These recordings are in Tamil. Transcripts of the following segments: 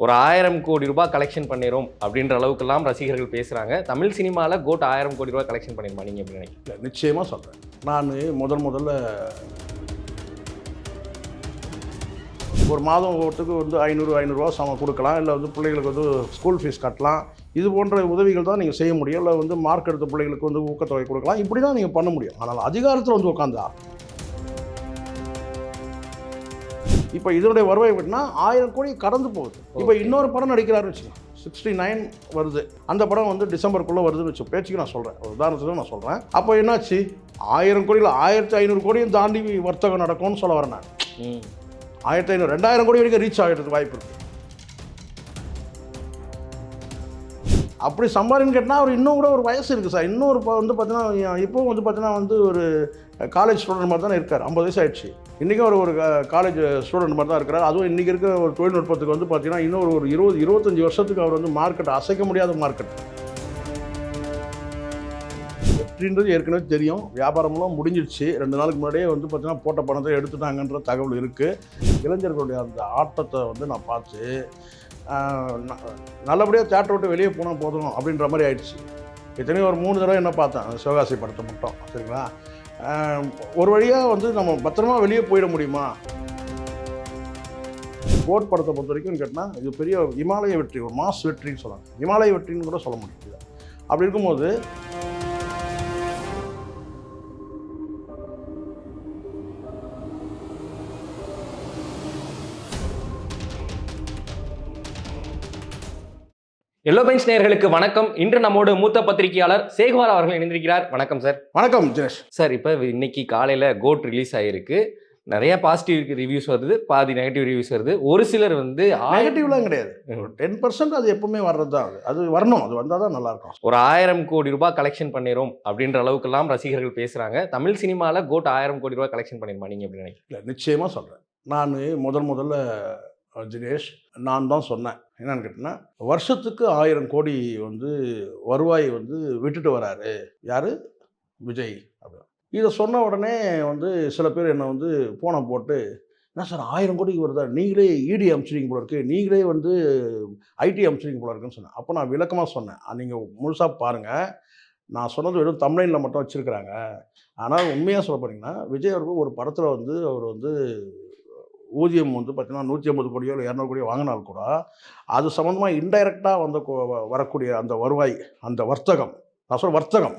ஒரு ஆயிரம் கோடி ரூபாய் கலெக்ஷன் பண்ணிடும் அப்படின்ற அளவுக்கெல்லாம் ரசிகர்கள் பேசுகிறாங்க தமிழ் சினிமாவில் கோட் ஆயிரம் கோடி ரூபாய் கலெக்ஷன் பண்ணிருமா நீங்கள் எப்படி நினைக்கிறீங்க? நிச்சயமாக சொல்கிறேன் நான் முதல் முதல்ல ஒரு மாதம் ஓட்டுக்கு வந்து ஐநூறு ஐநூறுரூவா சம கொடுக்கலாம். இல்லை வந்து பிள்ளைகளுக்கு வந்து ஸ்கூல் ஃபீஸ் கட்டலாம். இது போன்ற உதவிகள் தான் நீங்கள் செய்ய முடியும். இல்லை வந்து மார்க் எடுத்த பிள்ளைகளுக்கு வந்து ஊக்கத்தொகை கொடுக்கலாம். இப்படி தான் நீங்கள் பண்ண முடியும். ஆனால் அதிகாரத்தில் வந்து உட்காந்தா இப்போ இதனுடைய வருவாய் எப்படின்னா ஆயிரம் கோடி கடந்து போகுது. இப்போ இன்னொரு படம் நடிக்கிறாருன்னு வச்சுக்கோங்க. சிக்ஸ்டி நைன் வருது. அந்த படம் வந்து டிசம்பருக்குள்ளே வருதுன்னு வச்சு பேச்சுக்கு நான் சொல்கிறேன் உதாரணத்துக்கு நான் சொல்கிறேன் அப்போ என்னாச்சு? ஆயிரம் கோடியில் ஆயிரத்தி ஐநூறு கோடியும் தாண்டி வர்த்தகம் நடக்கும்னு சொல்ல வரேன் நான். ஆயிரத்தி ஐநூறு ரெண்டாயிரம் கோடி வரைக்கும் ரீச் ஆகிறதுக்கு வாய்ப்பு இருக்குது அப்படி சம்பாதின்னு கேட்டால் அவர் இன்னும் கூட ஒரு வயசு இருக்குது சார். இன்னும் ஒரு வந்து பார்த்தீங்கன்னா இப்போவும் வந்து பார்த்தீங்கன்னா வந்து ஒரு காலேஜ் ஸ்டூடெண்ட் மாதிரி தானே இருக்கார். ஐம்பது வயசு ஆயிடுச்சு. இன்றைக்கும் அவர் ஒரு காலேஜ் ஸ்டூடெண்ட் மாதிரி தான் இருக்கிறார். அதுவும் இன்றைக்கி இருக்கிற ஒரு தொழில்நுட்பத்துக்கு வந்து பார்த்தீங்கன்னா இன்னும் ஒரு இருபது இருபத்தஞ்சி வருஷத்துக்கு அவர் வந்து மார்க்கெட் அசைக்க முடியாத மார்க்கெட் வெற்றின்றது ஏற்கனவே தெரியும். வியாபாரம்லாம் முடிஞ்சிடுச்சு. ரெண்டு நாளுக்கு முன்னாடியே வந்து பார்த்தீங்கன்னா போட்ட பணத்தை எடுத்துட்டாங்கன்ற தகவல் இருக்குது இளைஞர்களுடைய அந்த ஆட்டத்தை வந்து நான் பார்த்து நல்லபடியாக தேட்டர் விட்டு வெளியே போனால் போதும் அப்படின்ற மாதிரி ஆயிடுச்சு. இத்தனையும் ஒரு மூணு தடவை என்ன பார்த்தேன் சிவகாசி படத்தை மட்டும் சரிங்களா? ஒரு வழியாக வந்து நம்ம பத்திரமா வெளியே போயிட முடியுமா? போட் படத்தை பொறுத்த வரைக்கும் கேட்டால் இது பெரிய இமாலய வெற்றி ஒரு மாஸ் வெற்றின்னு சொல்லலாம். இமாலய வெற்றின்னு கூட சொல்ல முடியாது. அப்படி இருக்கும்போது எல்லோ பெஞ்ச் நேயர்களுக்கு வணக்கம். இன்று நம்மோடு மூத்த பத்திரிகையாளர் சேகுமார் அவர்கள் இணைந்திருக்கிறார். வணக்கம் சார் வணக்கம் தினேஷ் சார் இப்போ இன்னைக்கு காலையில் கோட் ரிலீஸ் ஆகிருக்கு நிறைய பாசிட்டிவ் ரிவ்யூஸ் வருது பாதி நெகட்டிவ் ரிவ்யூஸ் வருது. ஒரு சிலர் வந்து நெகட்டிவ்லாம் கிடையாது. டென் பர்சன்ட் அது எப்பவுமே வர்றது தான். அது வரணும். அது வந்தால் தான் நல்லாயிருக்கும். ஒரு ஆயிரம் கோடி ரூபாய் கலெக்ஷன் பண்ணிரும் அப்படின்ற அளவுக்கெல்லாம் ரசிகர்கள் பேசுறாங்க. தமிழ் சினிமாவில் கோட் ஆயிரம் கோடி ரூபாய் கலெக்ஷன் பண்ணிருமா நீங்க எப்படி நினைக்கிறீங்க? இல்லை நிச்சயமாக சொல்கிறேன் நான் முதல் முதல்ல தினேஷ் நான் தான் சொன்னேன். என்னன்னு கேட்டிங்கன்னா வருஷத்துக்கு ஆயிரம் கோடி வந்து வருவாய் வந்து விட்டுட்டு வராரு. யார்? விஜய் அப்படின்னு. இதை சொன்ன உடனே வந்து சில பேர் என்னை வந்து ஃபோனை போட்டு என்ன சார் ஆயிரம் கோடிக்கு வருதா? நீங்களே இடி அமிச்சிருங்க போல இருக்கு. நீங்களே வந்து ஐடி அனுப்பிச்சிருங்க போல இருக்குன்னு சொன்னேன். அப்போ நான் விளக்கமாக சொன்னேன். நீங்கள் முழுசாக பாருங்கள் நான் சொன்னது வெறும் தமிழ்நாட்டில் மட்டும் வச்சுருக்கிறாங்க. ஆனால் உண்மையாக சொல்ல போனீங்கன்னா விஜய் அவர்கள் ஒரு படத்தில் வந்து அவர் வந்து ஊதியம் வந்து பார்த்தீங்கன்னா நூற்றி ஐம்பது கோடியோ இல்லை இரநூறு கோடியோ வாங்கினால் கூட அது சம்மந்தமாக இன்டைரக்டாக வந்து வ- வரக்கூடிய அந்த வருவாய் அந்த வர்த்தகம் நான் சொல்ல வர்த்தகம்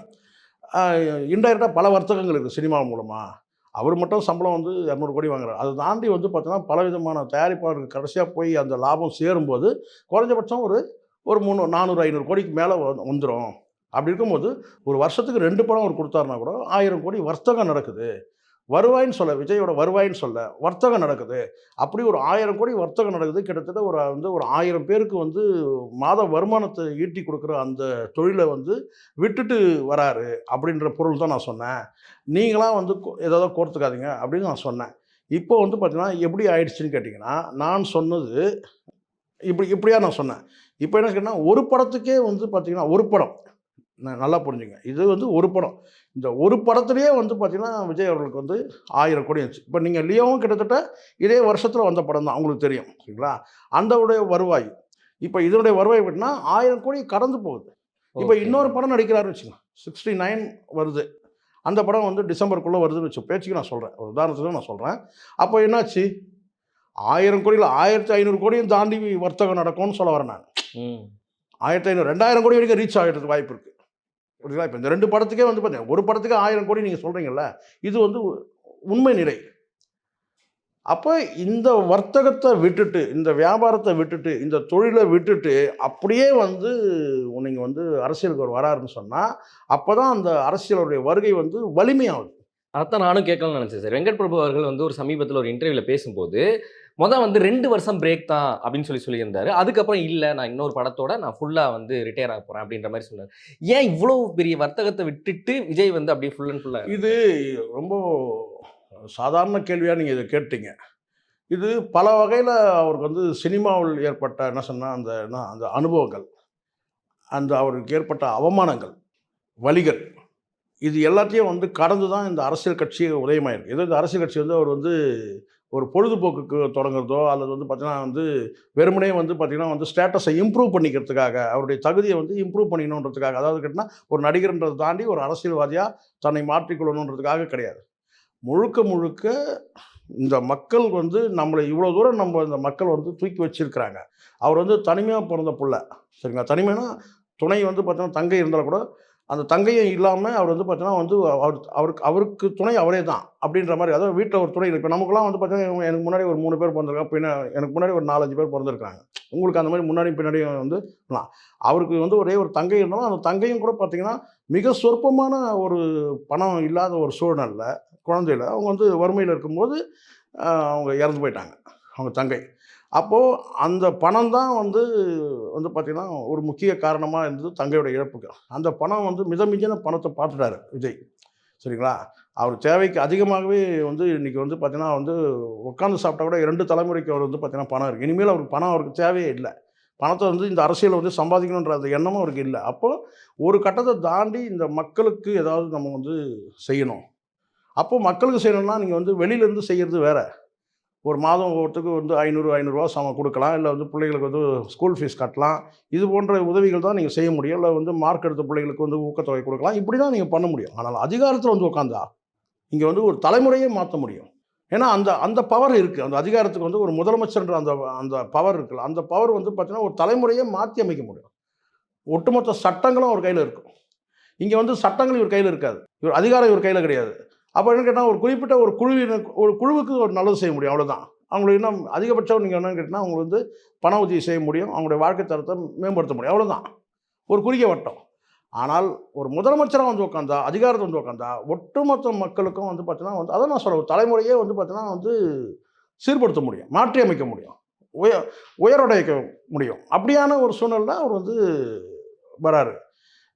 இன்டைரக்டாக பல வர்த்தகங்கள் இருக்குது சினிமா மூலமாக அவர் மட்டும் சம்பளம் வந்து இரநூறு கோடி வாங்குறாரு. அதை தாண்டி வந்து பார்த்தீங்கன்னா பல விதமான தயாரிப்பாளருக்கு கடைசியாக போய் அந்த லாபம் சேரும்போது குறைஞ்சபட்சம் ஒரு ஒரு மூணு நானூறு ஐநூறு கோடிக்கு மேலே வந்துடும் அப்படி இருக்கும்போது ஒரு வருஷத்துக்கு ரெண்டு படம் அவர் கொடுத்தாருனா கூட ஆயிரம் கோடி வர்த்தகம் நடக்குது. வருவாயின்னு சொல்ல விஜயோட வருவாயின்னு சொல்ல வர்த்தகம் நடக்குது. அப்படி ஒரு ஆயிரம் கோடி வர்த்தகம் நடக்குது. கிட்டத்தட்ட ஒரு வந்து ஒரு ஆயிரம் பேருக்கு வந்து மாத வருமானத்தை ஈட்டி கொடுக்குற அந்த தொழிலை வந்து விட்டுட்டு வராரு அப்படின்ற பொருள் தான் நான் சொன்னேன். நீங்களாம் வந்து ஏதாவது கோர்த்துக்காதீங்க அப்படின்னு நான் சொன்னேன். இப்போ வந்து பார்த்தீங்கன்னா எப்படி ஆயிடுச்சுன்னு கேட்டிங்கன்னா நான் சொன்னது இப்படி இப்படியா நான் சொன்னேன். இப்போ என்ன கேட்டால் ஒரு படத்துக்கே வந்து பார்த்தீங்கன்னா ஒரு படம். நல்லா புரிஞ்சுங்க. இது வந்து ஒரு படம். இந்த ஒரு படத்துலேயே வந்து பார்த்தீங்கன்னா விஜய் அவர்களுக்கு வந்து ஆயிரம் கோடி இருந்துச்சு. இப்போ நீங்கள் லியோவும் கிட்டத்தட்ட இதே வருஷத்தில் வந்த படம் தான் உங்களுக்கு தெரியும். சரிங்களா? அந்த உடைய வருவாய். இப்போ இதனுடைய வருவாய் எப்படின்னா ஆயிரம் கோடி கடந்து போகுது. இப்போ. இன்னொரு படம் நடிக்கிறாருன்னு வச்சுக்கோங்க. சிக்ஸ்டி நைன் வருது. அந்த படம் வந்து டிசம்பருக்குள்ளே வருதுன்னு வச்சு பேச்சுக்கு நான் சொல்கிறேன் ஒரு உதாரணத்துக்கு நான் சொல்கிறேன் அப்போ என்னாச்சு? ஆயிரம் கோடியில் ஆயிரத்தி ஐநூறு கோடியும் தாண்டி வர்த்தகம் நடக்கும்னு சொல்ல வரேன் நான். ஆயிரத்தி ஐநூறு ரெண்டாயிரம் கோடி வரைக்கும் ரீச் ஆகிறதுக்கு வாய்ப்பு இருக்குது புரியுதுங்களா இப்போ இந்த ரெண்டு படத்துக்கே வந்து பார்த்தீங்கன்னா ஒரு படத்துக்கு ஆயிரம் கோடி நீங்கள் சொல்கிறீங்கல்ல இது வந்து உண்மை நிலை. அப்போ இந்த வர்த்தகத்தை விட்டுட்டு இந்த வியாபாரத்தை விட்டுட்டு இந்த தொழிலை விட்டுட்டு அப்படியே வந்து நீங்கள் வந்து அரசியலுக்கு ஒரு வராருன்னு சொன்னால் அப்போ தான் அந்த அரசியலுடைய வருகை வந்து வலிமையாகுது. அதைத்தான் நானும் கேட்கணும்னு நினச்சேன் சார். வெங்கட் பிரபு அவர்கள் வந்து ஒரு சமீபத்தில் ஒரு இன்டர்வியூவில் பேசும்போது மொதல் வந்து ரெண்டு வருஷம் பிரேக் தான் அப்படின்னு சொல்லி சொல்லியிருந்தாரு. அதுக்கப்புறம் இல்லை நான் இன்னொரு படத்தோட நான் ஃபுல்லாக வந்து ரிட்டையர் ஆக போகிறேன் அப்படின்ற மாதிரி சொன்னார். ஏன் இவ்வளோ பெரிய வர்த்தகத்தை விட்டுட்டு விஜய் வந்து அப்படியே ஃபுல் அண்ட் ஃபுல்லாக இது ரொம்ப சாதாரண கேள்வியாக நீங்கள் இதை கேட்டீங்க. இது பல வகையில் அவருக்கு வந்து சினிமாவில் ஏற்பட்ட என்ன சொன்னால் அந்த என்ன அந்த அனுபவங்கள். அந்த அவருக்கு ஏற்பட்ட அவமானங்கள் வழிகள். இது எல்லாத்தையும் வந்து கடந்து தான் இந்த அரசியல் கட்சி உதயமாயிருக்கு. ஏதோ இந்த அரசியல் கட்சி வந்து அவர் வந்து ஒரு பொழுதுபோக்குக்கு தொடங்குறதோ அல்லது வந்து பார்த்தீங்கன்னா வந்து வெறுமனே வந்து பார்த்திங்கன்னா வந்து ஸ்டேட்டஸை இம்ப்ரூவ் பண்ணிக்கிறதுக்காக அவருடைய தகுதியை வந்து இம்ப்ரூவ் பண்ணிக்கணுன்றதுக்காக அதாவது கேட்டால் ஒரு நடிகர்ன்றதை தாண்டி ஒரு அரசியல்வாதியாக தன்னை மாற்றிக்கொள்ளணுன்றதுக்காக கிடையாது. முழுக்க முழுக்க இந்த மக்கள் வந்து நம்மளை இவ்வளோ தூரம் நம்ம இந்த மக்கள் வந்து தூக்கி வச்சிருக்கிறாங்க. அவர் வந்து தனிமையாக பிறந்த புள்ள. சரிங்களா? தனிமைனா துணை வந்து பார்த்தீங்கன்னா தங்கை இருந்தால் கூட அந்த தங்கையும் இல்லாமல் அவர் வந்து பார்த்தீங்கன்னா வந்து அவர் அவருக்கு அவருக்கு துணை அவரே தான் அப்படின்ற மாதிரி. அதாவது வீட்டில் ஒரு துணை இப்போ நமக்குலாம் வந்து பார்த்தீங்கன்னா எனக்கு முன்னாடி ஒரு மூணு பேர் பிறந்திருக்காங்க. பின்ன எனக்கு முன்னாடி ஒரு நாலஞ்சு பேர் பிறந்திருக்காங்க உங்களுக்கு அந்த மாதிரி முன்னாடி பின்னாடியும் வந்து அவருக்கு வந்து ஒரே ஒரு தங்கை இருந்தாலும் அந்த தங்கையும் கூட பார்த்தீங்கன்னா மிக சொற்பமான ஒரு பணம் இல்லாத ஒரு சூழ்நிலை குழந்தையில அவங்க வந்து வறுமையில் இருக்கும்போது அவங்க இறந்து போயிட்டாங்க. அவங்க தங்கை. அப்போது அந்த பணம் தான் வந்து வந்து பார்த்திங்கன்னா ஒரு முக்கிய காரணமாக இருந்தது தங்கையோட இழப்புக்கு. அந்த பணம் வந்து மிதமிஞ்சின பணத்தை பார்த்துட்டாரு விஜய். சரிங்களா? அவர் தேவைக்கு அதிகமாகவே வந்து இன்றைக்கி வந்து பார்த்தீங்கன்னா வந்து உட்காந்து சாப்பிட்டா கூட இரண்டு தலைமுறைக்கு அவர் வந்து பார்த்தீங்கன்னா பணம் இருக்குது இனிமேல் அவருக்கு பணம் அவருக்கு தேவையே இல்லை. பணத்தை வந்து இந்த அரசியலை வந்து சம்பாதிக்கணுன்ற அந்த எண்ணமும் அவருக்கு இல்லை. அப்போ ஒரு கட்டத்தை தாண்டி இந்த மக்களுக்கு ஏதாவது நம்ம வந்து செய்யணும். அப்போ மக்களுக்கு செய்யணும்னா நீங்கள் வந்து வெளியிலேருந்து செய்கிறது வேறு. ஒரு மாதம் ஒருத்தருக்கு வந்து ஐநூறு ஐநூறுரூவா சம கொடுக்கலாம். இல்லை வந்து பிள்ளைகளுக்கு வந்து ஸ்கூல் ஃபீஸ் கட்டலாம். இது போன்ற உதவிகள் தான் நீங்கள் செய்ய முடியும். இல்லை வந்து மார்க் எடுத்த பிள்ளைகளுக்கு வந்து ஊக்கத்தொகை கொடுக்கலாம். இப்படி தான் நீங்கள் பண்ண முடியும். ஆனால் அதிகாரத்தில் வந்து உட்காந்தா இங்கே வந்து ஒரு தலைமுறையே மாற்ற முடியும். ஏன்னா அந்த அந்த பவர் இருக்குது அந்த அதிகாரத்துக்கு வந்து ஒரு முதலமைச்சர்ன்ற அந்த அந்த பவர் இருக்குல்ல அந்த பவர் வந்து பார்த்தீங்கன்னா ஒரு தலைமுறையே மாற்றி அமைக்க முடியும். ஒட்டுமொத்த சட்டங்களும் அவர் கையில் இருக்கும். இங்கே வந்து சட்டங்கள் இவர் கையில் இருக்காது. இவர் அதிகாரம் இவர் கையில் கிடையாது. அப்போ என்ன கேட்டால் ஒரு குறிப்பிட்ட ஒரு குழுவினர் ஒரு குழுவுக்கு ஒரு நல்லது செய்ய முடியும் அவ்வளோதான் அவங்களுக்கு இன்னும் அதிகபட்சம் நீங்கள் என்னன்னு கேட்டிங்கன்னா அவங்களுக்கு வந்து பண உதவி செய்ய முடியும் அவங்களுடைய வாழ்க்கை தரத்தை மேம்படுத்த முடியும் அவ்வளோதான் ஒரு குறுகிய வட்டம். ஆனால் ஒரு முதலமைச்சராக வந்து உட்காந்தா அதிகாரத்தை வந்து உட்காந்தா ஒட்டுமொத்த மக்களுக்கும் வந்து பார்த்தீங்கன்னா வந்து அதை நான் சொல்ல தலைமுறையே வந்து பார்த்தீங்கன்னா வந்து சீர்படுத்த முடியும் மாற்றி அமைக்க முடியும் உய உயரடைக்க முடியும். அப்படியான ஒரு சூழ்நிலை அவர் வந்து வராரு.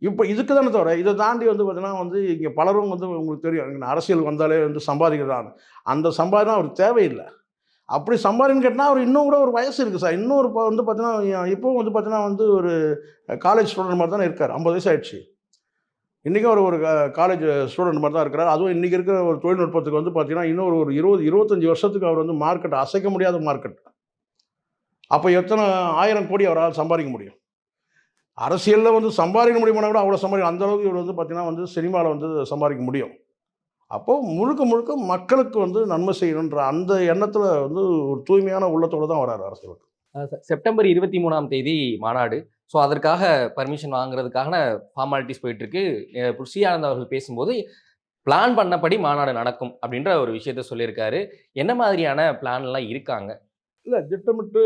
இப்போ இதுக்கு தானே தவிர இதை தாண்டி வந்து பார்த்தீங்கன்னா வந்து இங்கே பலரும் வந்து உங்களுக்கு தெரியும். இங்க அரசியல் வந்தாலே வந்து சம்பாதிக்கிறான் அந்த சம்பாதனை அவர் தேவையில்லை. அப்படி சம்பாதின்னு கேட்டால் அவர் இன்னும் கூட ஒரு வயசு இருக்குது சார். இன்னும் ஒரு வந்து பார்த்தீங்கன்னா இப்போவும் வந்து பார்த்தீங்கன்னா வந்து ஒரு காலேஜ் ஸ்டூடெண்ட் மாதிரி தானே இருக்கார். ஐம்பது வயசு ஆயிடுச்சு. இன்றைக்கும் அவர் ஒரு காலேஜ் ஸ்டூடெண்ட் மாதிரி தான் இருக்கிறார். அதுவும் இன்றைக்கி இருக்கிற ஒரு தொழில்நுட்பத்துக்கு வந்து பார்த்தீங்கன்னா இன்னும் ஒரு இருபது இருபத்தஞ்சி வருஷத்துக்கு அவர் வந்து மார்க்கெட் அசைக்க முடியாத மார்க்கெட் அப்போ எத்தனை ஆயிரம் கோடி அவரால் சம்பாதிக்க முடியும்? அரசியலில் வந்து சம்பாதிக்க முடியுமானா கூட அவ்வளோ சம்பாதிக்க அந்த அளவுக்கு இவர் வந்து பார்த்தீங்கன்னா வந்து சினிமாவில் வந்து சம்பாதிக்க முடியும். அப்போது முழுக்க முழுக்க மக்களுக்கு வந்து நன்மை செய்யணுன்ற அந்த எண்ணத்தில் வந்து ஒரு தூய்மையான உள்ளத்தோடு தான் வராரு அரசியலுக்கு செப்டம்பர் இருபத்தி மூணாம் தேதி மாநாடு. ஸோ அதற்காக பர்மிஷன் வாங்குறதுக்கான ஃபார்மாலிட்டிஸ் போயிட்டுருக்கு. இருக்கு அஹ் ஆனந்த் அவர்கள் பேசும்போது பிளான் பண்ணபடி மாநாடு நடக்கும் அப்படின்ற ஒரு விஷயத்த சொல்லியிருக்காரு. என்ன மாதிரியான பிளான்லாம் இருக்காங்க? இல்லை திட்டமிட்டு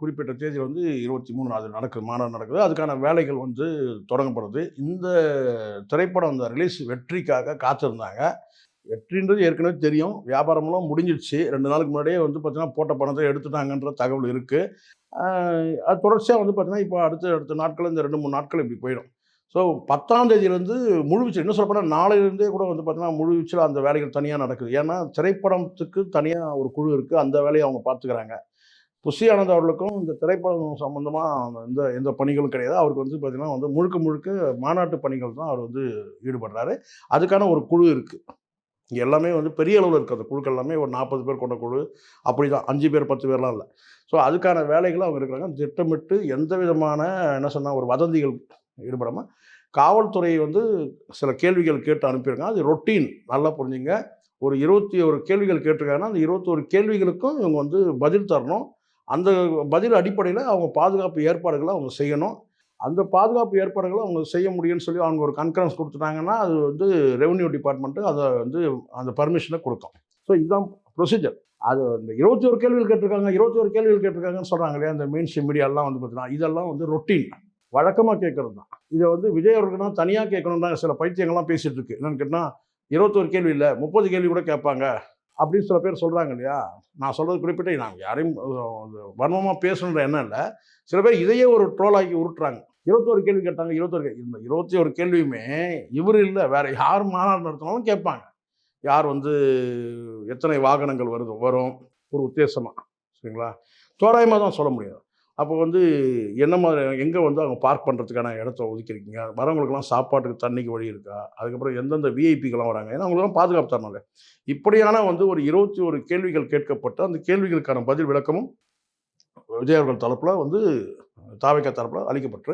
குறிப்பிட்ட தேதியில் வந்து இருபத்தி மூணு அது நடக்குது மாநாடு நடக்குது. அதுக்கான வேலைகள் வந்து தொடங்கப்படுது. இந்த திரைப்படம் அந்த ரிலீஸ் வெற்றிக்காக காத்திருந்தாங்க. வெற்றின்றது ஏற்கனவே தெரியும். வியாபாரம்லாம் முடிஞ்சிடுச்சு. ரெண்டு நாளுக்கு முன்னாடியே வந்து பார்த்தீங்கன்னா போட்ட பணத்தை எடுத்துட்டாங்கன்ற தகவல் இருக்குது அது தொடர்ச்சியாக வந்து பார்த்தீங்கன்னா இப்போ அடுத்த அடுத்த நாட்கள் இந்த ரெண்டு மூணு நாட்கள் இப்படி போயிடும். ஸோ பத்தாம் தேதியிலேருந்து முழுவீச்சல் இன்னும் சொல்லப்போனால் நாளையிலேருந்தே கூட வந்து பார்த்தீங்கன்னா முழுவீச்சல் அந்த வேலைகள் தனியாக நடக்குது. ஏன்னா திரைப்படத்துக்கு தனியாக ஒரு குழு இருக்குது அந்த வேலையை அவங்க பார்த்துக்கிறாங்க. புஷி ஆனந்த் அவர்களுக்கும் இந்த திரைப்படம் சம்மந்தமாக எந்த எந்த பணிகளும் கிடையாது. அவருக்கு வந்து பார்த்திங்கன்னா வந்து முழுக்க முழுக்க மாநாட்டு பணிகள் தான் அவர் வந்து ஈடுபடுறாரு. அதுக்கான ஒரு குழு இருக்குது இங்கே எல்லாமே வந்து பெரிய அளவில் இருக்குது அந்த குழுக்கள் எல்லாமே ஒரு நாற்பது பேர் கொண்ட குழு. அப்படி தான் அஞ்சு பேர் பத்து பேர்லாம் இல்லை. ஸோ அதுக்கான வேலைகளும் அவங்க இருக்கிறாங்க. திட்டமிட்டு எந்த விதமான என்ன சொன்னால் ஒரு வதந்திகள் ஈடுபடாமல் காவல்துறை வந்து சில கேள்விகள் கேட்டு அனுப்பியிருக்காங்க. அது ரொட்டீன். நல்லா புரிஞ்சுங்க. ஒரு இருபத்தி ஒரு கேள்விகள் கேட்டிருக்காங்கன்னா அந்த இருபத்தோரு கேள்விகளுக்கும் இவங்க வந்து பதில் தரணும். அந்த பதில் அடிப்படையில் அவங்க பாதுகாப்பு ஏற்பாடுகளை அவங்க செய்யணும். அந்த பாதுகாப்பு ஏற்பாடுகளை அவங்க செய்ய முடியும்னு சொல்லி அவங்க ஒரு கன்கரன்ஸ் கொடுத்துட்டாங்கன்னா அது வந்து ரெவன்யூ டிபார்ட்மெண்ட்டு அதை வந்து அந்த பர்மிஷனை கொடுக்கும். ஸோ இதுதான் ப்ரொசீஜர் அது இந்த இருபத்தி ஒரு கேள்விகள் கேட்டிருக்காங்க இருபத்தி ஒரு கேள்விகள் கேட்டிருக்காங்கன்னு சொல்கிறாங்க இல்லையா அந்த மெயின்ஸ்ட்ரீம் மீடியாலாம் வந்து பார்த்தீங்கன்னா இதெல்லாம் வந்து ரொட்டீன் வழக்கமாக கேட்கறது தான். இதை வந்து விஜய் அவர்களுக்குனா தனியாக கேட்கணும் சில பைத்தியங்கள்லாம் பேசிகிட்டு இருக்கு. கேட்டால் இருபத்தொரு கேள்வி இல்லை முப்பது கேள்வி கூட கேட்பாங்க அப்படின்னு சில பேர் சொல்கிறாங்க இல்லையா? நான் சொல்கிறது குறிப்பிட்ட நான் யாரையும் வன்மமாக பேசணுன்ற எண்ணம் இல்லை. சில பேர் இதையே ஒரு ட்ரோலாக்கி உருட்டுறாங்க. இருபத்தோரு கேள்வி கேட்டாங்க இருபத்தொரு இந்த இருபத்தி ஒரு கேள்வியுமே இவர் இல்லை வேறு யார் மாநாடு நடத்தினாலும் கேட்பாங்க. யார் வந்து எத்தனை வாகனங்கள் வருது வரும் ஒரு உத்தேசமாக சரிங்களா? தோராயமாக தான் சொல்ல முடியும். அப்போ வந்து என்ன மாதிரி எங்கே வந்து அவங்க பார்க் பண்ணுறதுக்கான இடத்த ஒதுக்கியிருக்கீங்க? வரவங்களுக்கெல்லாம் சாப்பாட்டுக்கு தண்ணிக்கு வழி இருக்கா? அதுக்கப்புறம் எந்தெந்த விஐபிக்கெல்லாம் வராங்க? ஏன்னா அவங்களுக்குலாம் பாதுகாப்பு தரணும்ல இப்படியான வந்து ஒரு இருபத்தி ஒரு கேள்விகள் கேட்கப்பட்டு அந்த கேள்விகளுக்கான பதில் விளக்கமும் விஜய் அவர்கள் தரப்பில் வந்து தாவைக்கா தரப்பில் அளிக்கப்பட்டு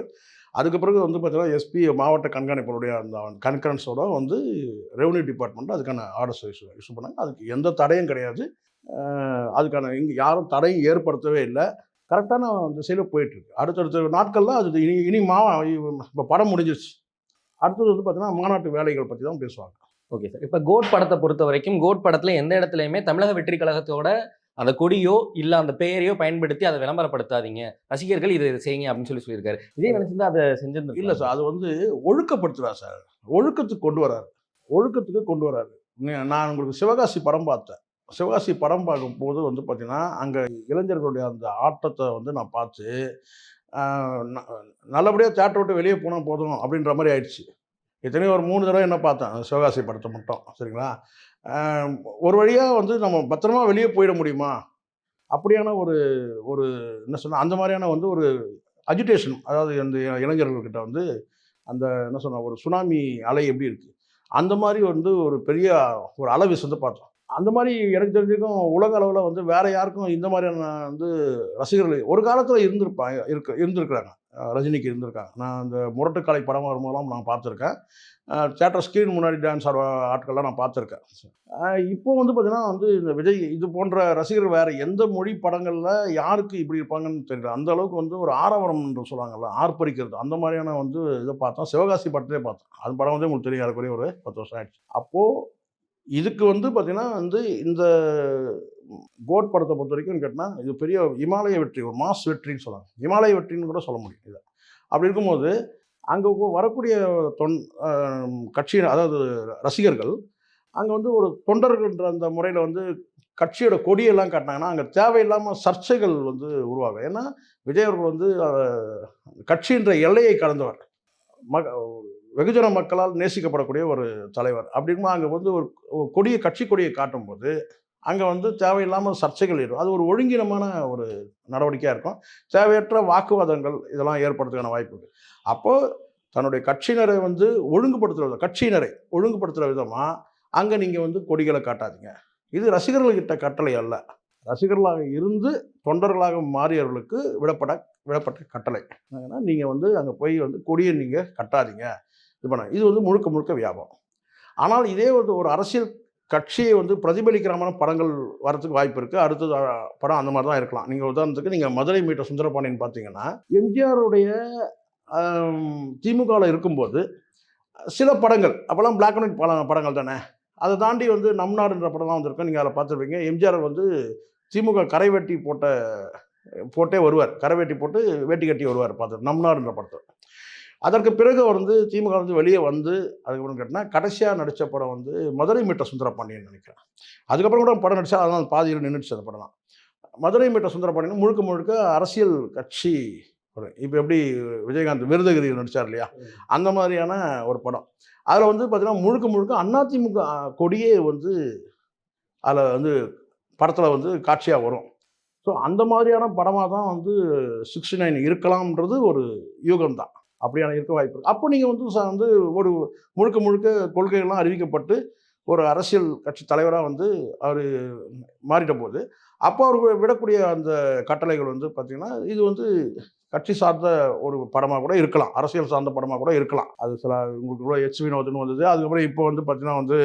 அதுக்கு பிறகு வந்து பார்த்தீங்கன்னா எஸ்பி மாவட்ட கண்காணிப்பருடைய அந்த கண்கரன்ஸோட வந்து ரெவன்யூ டிபார்ட்மெண்ட் அதுக்கான ஆர்டர்ஸ் இஷ்யூ இஷ்யூ பண்ணாங்க. அதுக்கு எந்த தடையும் கிடையாது. அதுக்கான இங்கே யாரும் தடையும் ஏற்படுத்தவே இல்லை. கரெக்டான அந்த செயலில் போயிட்டுருக்கு. அடுத்தடுத்த நாட்களில் அது இனி இனி மா இப்போ படம் முடிஞ்சிருச்சு. அடுத்தது வந்து பார்த்தீங்கன்னா மாநாட்டு வேலைகள் பற்றி தான் பேசுவாங்க. Okay sir. இப்போ கோட் படத்தை பொறுத்த வரைக்கும் கோட் படத்துல எந்த இடத்துலையுமே தமிழக வெற்றி கழகத்தோட அந்த கொடியோ இல்ல அந்த பெயரையோ பயன்படுத்தி அதை விளம்பரப்படுத்தாதீங்க. ரசிகர்கள் இதை செய்யுங்க அப்படின்னு சொல்லி சொல்லியிருக்காரு. விஜய் நினைச்சிருந்தா அதை செஞ்சிருந்தோம் இல்லை சார் அது வந்து ஒழுக்கப்படுத்துறா சார். ஒழுக்கத்துக்கு கொண்டு வராரு. ஒழுக்கத்துக்கு கொண்டு வராரு. நான் உங்களுக்கு சிவகாசி படம் பார்த்தேன். சிவகாசி படம் பார்க்கும்போது வந்து பார்த்திங்கன்னா அங்கே இளைஞர்களுடைய அந்த ஆட்டத்தை வந்து நான் பார்த்து ந- நல்லபடியாக தேட்டர் விட்டு வெளியே போனால் போதும் அப்படின்ற மாதிரி ஆயிடுச்சு. இத்தனையும் ஒரு மூணு தடவை என்ன பார்த்தேன் சிவகாசி படத்தை மட்டும் சரிங்களா? ஒரு வழியாக வந்து நம்ம பத்திரமா வெளியே போயிட முடியுமா? அப்படியான ஒரு ஒரு என்ன சொன்னால் அந்த மாதிரியான வந்து ஒரு அஜிடேஷன் அதாவது அந்த இளைஞர்கள்கிட்ட வந்து அந்த என்ன சொன்ன ஒரு சுனாமி அலை எப்படி இருக்குது அந்த மாதிரி வந்து ஒரு பெரிய ஒரு அளவு வந்து பார்த்தோம். அந்த மாதிரி எனக்கு தெரிஞ்சுக்கும் உலக அளவில் வந்து வேற யாருக்கும் இந்த மாதிரியான வந்து ரசிகர்கள் ஒரு காலத்தில் இருந்திருப்பாங்க இருக்க இருந்திருக்கிறாங்க. ரஜினிக்கு இருந்திருக்காங்க. நான் அந்த முரட்டுக்காலை படம் வரும்போதெல்லாம் நான் பார்த்துருக்கேன். தேட்டர் ஸ்க்ரீன் முன்னாடி டான்ஸ் ஆடுற ஆட்கள்லாம் நான் பார்த்துருக்கேன். இப்போ வந்து பார்த்தீங்கன்னா வந்து இந்த விஜய் இது போன்ற ரசிகர் வேறு எந்த மொழி படங்களில் யாருக்கு இப்படி இருப்பாங்கன்னு தெரியல. அந்த அளவுக்கு வந்து ஒரு ஆரவரம் என்று சொல்லுவாங்கல்ல ஆர்ப்பரிக்கிறது. அந்த மாதிரியான வந்து இதை பார்த்தோம். சிவகாசி படத்திலே பார்த்தோம். அது படம் வந்து உங்களுக்கு தெரியும். அதுக்குரிய ஒரு பத்து வருஷம் ஆயிடுச்சு. அப்போது இதுக்கு வந்து பார்த்திங்கன்னா வந்து இந்த கோட் படத்தை பொறுத்த வரைக்கும் கேட்டால் இது பெரிய இமாலய வெற்றி ஒரு மாஸ் வெற்றின்னு சொல்லலாம் இமாலய வெற்றின்னு கூட சொல்ல முடியும் இதை. அப்படி இருக்கும்போது அங்கே வரக்கூடிய தொன் கட்சியின் அதாவது ரசிகர்கள் அங்கே வந்து ஒரு தொண்டர்கள்ன்ற அந்த முறையில் வந்து கட்சியோட கொடியெல்லாம் காட்டினாங்கன்னா அங்கே தேவையில்லாமல் சர்ச்சைகள் வந்து உருவாகும். ஏன்னா விஜய் அவர்கள் வந்து கட்சின்ற எல்லையை கடந்தவர். மக வெகுஜன மக்களால் நேசிக்கப்படக்கூடிய ஒரு தலைவர். அப்படிங்கும்போது அங்கே வந்து ஒரு கொடிய கட்சி கொடியை காட்டும்போது அங்கே வந்து தேவையில்லாமல் சர்ச்சைகள் இருக்கும் அது ஒரு ஒழுங்கினமான ஒரு நடவடிக்கையாக இருக்கும். தேவையற்ற வாக்குவாதங்கள் இதெல்லாம் ஏற்படுறதுக்கான வாய்ப்பு இருக்குது அப்போது தன்னுடைய கட்சியினரை வந்து ஒழுங்குபடுத்துகிற விதம் கட்சியினரை ஒழுங்குபடுத்துகிற விதமாக அங்கே நீங்கள் வந்து கொடிகளை காட்டாதீங்க. இது ரசிகர்கள்கிட்ட கட்டளை அல்ல. ரசிகர்களாக இருந்து தொண்டர்களாக மாறியவர்களுக்கு விடப்பட விடப்பட்ட கட்டளை. ஏன்னா நீங்கள் வந்து அங்கே போய் வந்து கொடியை நீங்கள் கட்டாதீங்க. இது பண்ண இது வந்து முழுக்க முழுக்க வியாபாரம் ஆனால் இதே வந்து ஒரு அரசியல் கட்சியை வந்து பிரதிபலிக்கிறமான படங்கள் வரத்துக்கு வாய்ப்பு இருக்குது அடுத்தது படம் அந்த மாதிரி தான் இருக்கலாம். நீங்கள் உதாரணத்துக்கு நீங்கள் மதுரை மீட்ட சுந்தரபாண்டியன் பார்த்தீங்கன்னா எம்ஜிஆருடைய திமுகவில் இருக்கும்போது சில படங்கள் அப்போல்லாம் பிளாக் அண்ட் ஒயிட் பட படங்கள் தானே? அதை தாண்டி வந்து நம் நாடுன்ற படம்லாம் வந்திருக்கும் நீங்கள் அதில் பார்த்துருப்பீங்க. எம்ஜிஆர் வந்து திமுக கரை வெட்டி போட்ட போட்டே வருவார். கரை வெட்டி போட்டு வேட்டி கட்டி வருவார் பார்த்து நம் நாடுன்ற படத்தை. அதற்கு பிறகு வந்து திமுக வந்து வெளியே வந்து அதுக்கப்புறம் கேட்டால் கடைசியாக நடித்த படம் வந்து மதுரை மீட்ட சுந்தரபாண்டியன் நினைக்கிறேன். அதுக்கப்புறம் கூட படம் நடித்தா அதெல்லாம் பாதியில் நின்றுச்சு அந்த படம்லாம். மதுரை மீட்ட சுந்தரபாண்டியன் முழுக்க முழுக்க அரசியல் கட்சி இப்போ எப்படி விஜயகாந்த் விருதகிரி நடித்தார் இல்லையா? அந்த மாதிரியான ஒரு படம். அதில் வந்து பார்த்திங்கன்னா முழுக்க முழுக்க அதிமுக கொடியே வந்து அதில் வந்து படத்தில் வந்து காட்சியாக வரும். ஸோ அந்த மாதிரியான படமாக தான் வந்து சிக்ஸ்டி நைன் இருக்கலாம்ன்றது ஒரு யூகம் தான் அப்படியான இருக்க வாய்ப்பு இருக்கு. அப்போ நீங்கள் வந்து ச- வந்து ஒரு முழுக்க முழுக்க கொள்கைகள்லாம் அறிவிக்கப்பட்டு ஒரு அரசியல் கட்சி தலைவராக வந்து அவர் மாறிட்ட போது அப்போ அவர் விடக்கூடிய அந்த கட்டளைகள் வந்து பார்த்திங்கன்னா இது வந்து கட்சி சார்ந்த ஒரு படமாக கூட இருக்கலாம். அரசியல் சார்ந்த படமாக கூட இருக்கலாம். அது சில உங்களுக்கு கூட எச் வினோத்னு வந்தது. அதுக்கப்புறம் இப்போ வந்து பார்த்தீங்கன்னா வந்து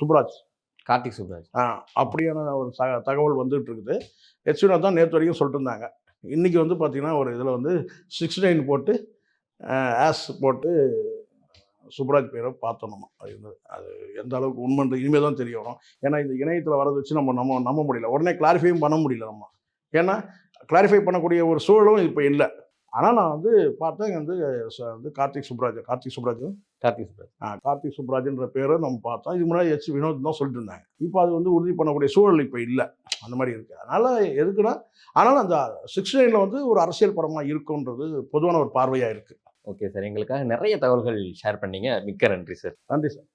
சுப்ராஜ். கார்த்திக் சுப்ராஜ். ஆ, அப்படியான ஒரு தகவல் வந்துட்டு இருக்குது. எச் வினோத் தான் நேற்று வரைக்கும் சொல்லிட்டு இருந்தாங்க. இன்றைக்கி வந்து பார்த்திங்கன்னா ஒரு இதில் வந்து சிக்ஸ் நைன் போட்டு ஆஸ் போட்டு சுப்ராஜ் பேரை பார்த்தோம் நம்ம. அது வந்து அது எந்த அளவுக்கு உண்மைன்ற இனிமேல் தான் தெரிய வரும். ஏன்னா இந்த இணையத்தில் வரதை வச்சு நம்ம நம்ம நம்ப முடியல. உடனே கிளாரிஃபையும் பண்ண முடியல நம்ம. ஏன்னா கிளாரிஃபை பண்ணக்கூடிய ஒரு சூழலும் இப்போ இல்லை. ஆனால் நான் வந்து பார்த்தேன் வந்து வந்து கார்த்திக் சுப்ராஜ் கார்த்திக் சுப்ராஜ். கார்த்திக் சுப்ராஜ். ஆ, கார்த்திக் சுப்ராஜ்ன்ற பேரை நம்ம பார்த்தோம். இது முன்னாடி எச். வினோத் தான் சொல்லிட்டு இருந்தாங்க. இப்போ அது வந்து உறுதி பண்ணக்கூடிய சூழல் இப்போ இல்லை. அந்த மாதிரி இருக்குது அதனால் எதுக்குன்னா ஆனாலும் அந்த சிக்ஸ் நைனில் வந்து ஒரு அரசியல் படமாக இருக்குன்றது பொதுவான ஒரு பார்வையாக இருக்குது ஓகே சார். எங்களுக்காக நிறைய தகவல்கள் ஷேர் பண்ணீங்க. மிக்க நன்றி சார். நன்றி சார்.